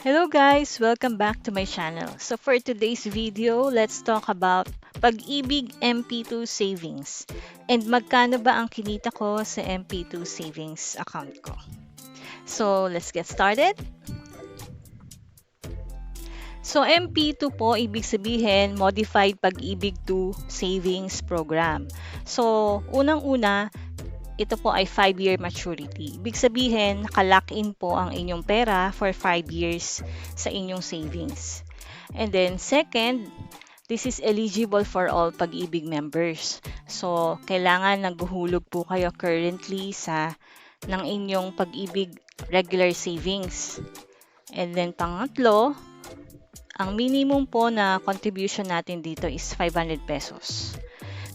Hello guys! Welcome back to my channel. So for today's video, let's talk about Pag-ibig MP2 savings and magkano ba ang kinita ko sa MP2 savings account ko. So let's get started. So MP2 po, ibig sabihin Modified Pag-ibig 2 Savings Program. So unang-una, ito po ay 5-year maturity. Ibig sabihin, nakalock in po ang inyong pera for 5 years sa inyong savings. And then second, this is eligible for all pag-ibig members. So, kailangan naghuhulog po kayo currently sa ng inyong pag-ibig regular savings. And then pangatlo, ang minimum po na contribution natin dito is 500 pesos.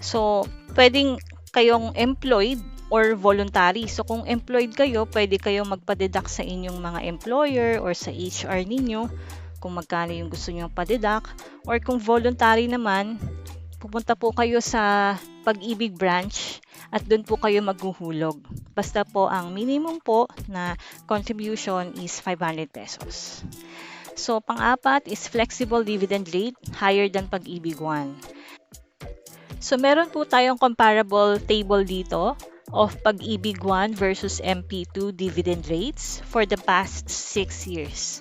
So, pwedeng kayong employed or voluntary. So kung employed kayo, pwede kayong magpa-deduct sa inyong mga employer or sa HR ninyo kung magkano yung gusto nyo pa-deduct. Or kung voluntary naman, pupunta po kayo sa pag-ibig branch at doon po kayo maghuhulog. Basta po ang minimum po na contribution is 500 pesos. So, pang-apat is flexible dividend rate higher than pag-ibig 1. So, meron po tayong comparable table dito of Pag-ibig 1 versus MP2 dividend rates for the past 6 years.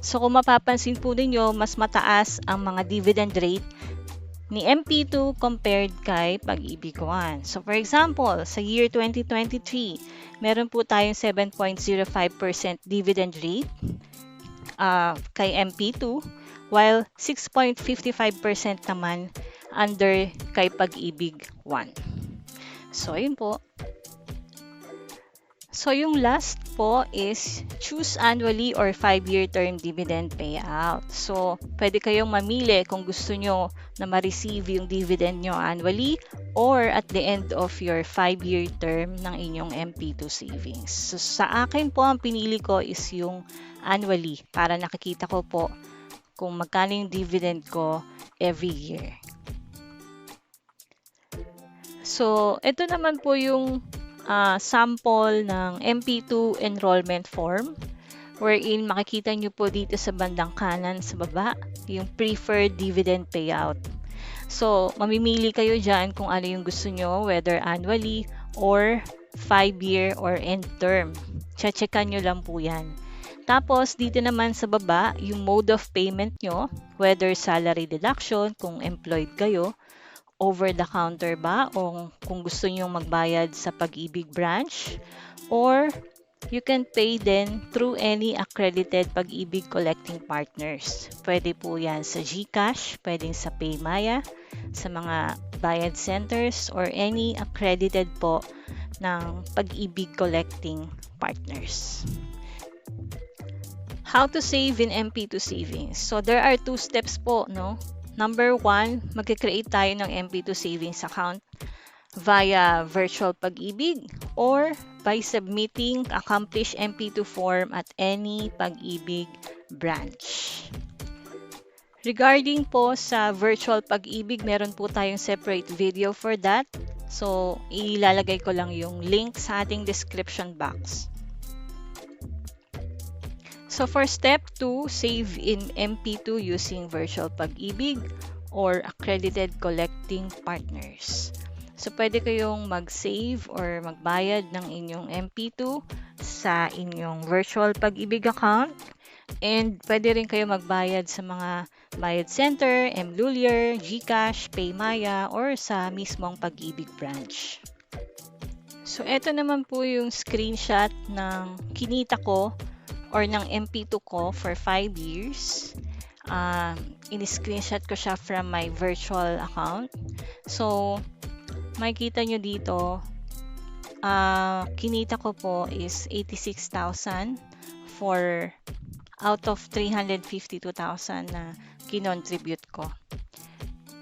So kung mapapansin po ninyo, mas mataas ang mga dividend rate ni MP2 compared kay Pag-ibig 1. So for example, sa year 2023, meron po tayong 7.05% dividend rate uh, kay MP2 while 6.55% naman under kay Pag-ibig 1. So ayun po, So, yung last po is choose annually or 5-year term dividend payout. So, pwede kayong mamili kung gusto nyo na ma-receive yung dividend nyo annually or at the end of your 5-year term ng inyong MP2 savings. So, sa akin po, ang pinili ko is yung annually para nakikita ko po kung magkano yung dividend ko every year. So, ito naman po yung uh, sample ng MP2 enrollment form wherein makikita nyo po dito sa bandang kanan sa baba yung preferred dividend payout. So, mamimili kayo dyan kung ano yung gusto nyo, whether annually or 5-year or end term. Checkan nyo lang po yan. Tapos, dito naman sa baba, yung mode of payment nyo, whether salary deduction, kung employed kayo, over the counter ba o kung gusto niyo magbayad sa Pag-ibig branch or you can pay then through any accredited Pag-ibig collecting partners. Pwede po yan sa GCash, pwedeng sa Paymaya, sa mga bayad centers or any accredited po ng Pag-ibig collecting partners. How to save in MP2 savings. So there are two steps po, no? Number one, mag-create tayo ng MP2 savings account via virtual pag-ibig or by submitting accomplished MP2 form at any pag-ibig branch. Regarding po sa virtual pag-ibig, meron po tayong separate video for that. So, ilalagay ko lang yung link sa ating description box. So for step 2, save in MP2 using virtual pag-ibig or accredited collecting partners. So pwede kayong mag-save or magbayad ng inyong MP2 sa inyong virtual pag-ibig account and pwede rin kayo magbayad sa mga bayad center, Mlulier, GCash, Paymaya or sa mismong pag-ibig branch. So, ito naman po yung screenshot ng kinita ko or ng MP2 ko for 5 years. Uh, in-screenshot ko siya from my virtual account. So, makikita nyo dito, uh, kinita ko po is 86,000 for out of 352,000 na kinontribute ko.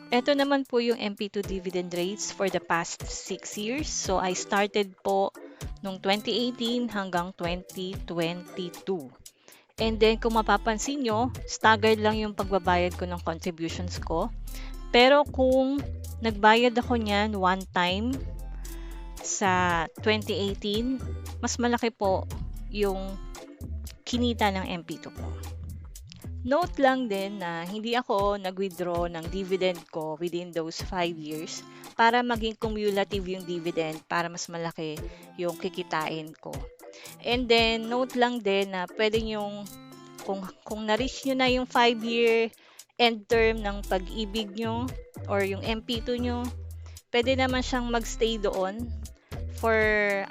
Ito naman po yung MP2 dividend rates for the past 6 years. So, I started po nung 2018 hanggang 2022. And then, kung mapapansin nyo, staggered lang yung pagbabayad ko ng contributions ko. Pero kung nagbayad ako niyan one time sa 2018, mas malaki po yung kinita ng MP2 ko. Note lang din na hindi ako nag-withdraw ng dividend ko within those 5 years para maging cumulative yung dividend para mas malaki yung kikitain ko. And then, note lang din na pwede yung kung, kung na-reach nyo na yung 5-year end term ng pag-ibig nyo or yung MP2 nyo, pwede naman siyang magstay doon for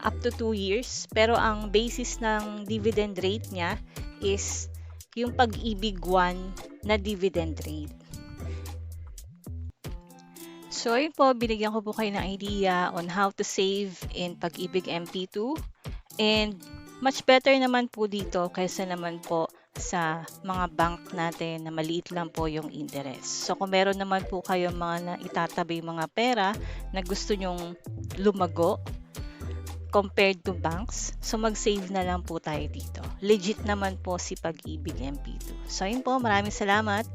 up to 2 years. Pero ang basis ng dividend rate niya is yung pag-ibig 1 na dividend rate. So, ayun po, binigyan ko po kayo ng idea on how to save in Pag-ibig MP2. And much better naman po dito kaysa naman po sa mga bank natin na maliit lang po yung interest. So, kung meron naman po kayo mga na itatabi mga pera na gusto nyong lumago compared to banks, so mag-save na lang po tayo dito. Legit naman po si Pag-ibig MP2. So, ayun po, maraming salamat.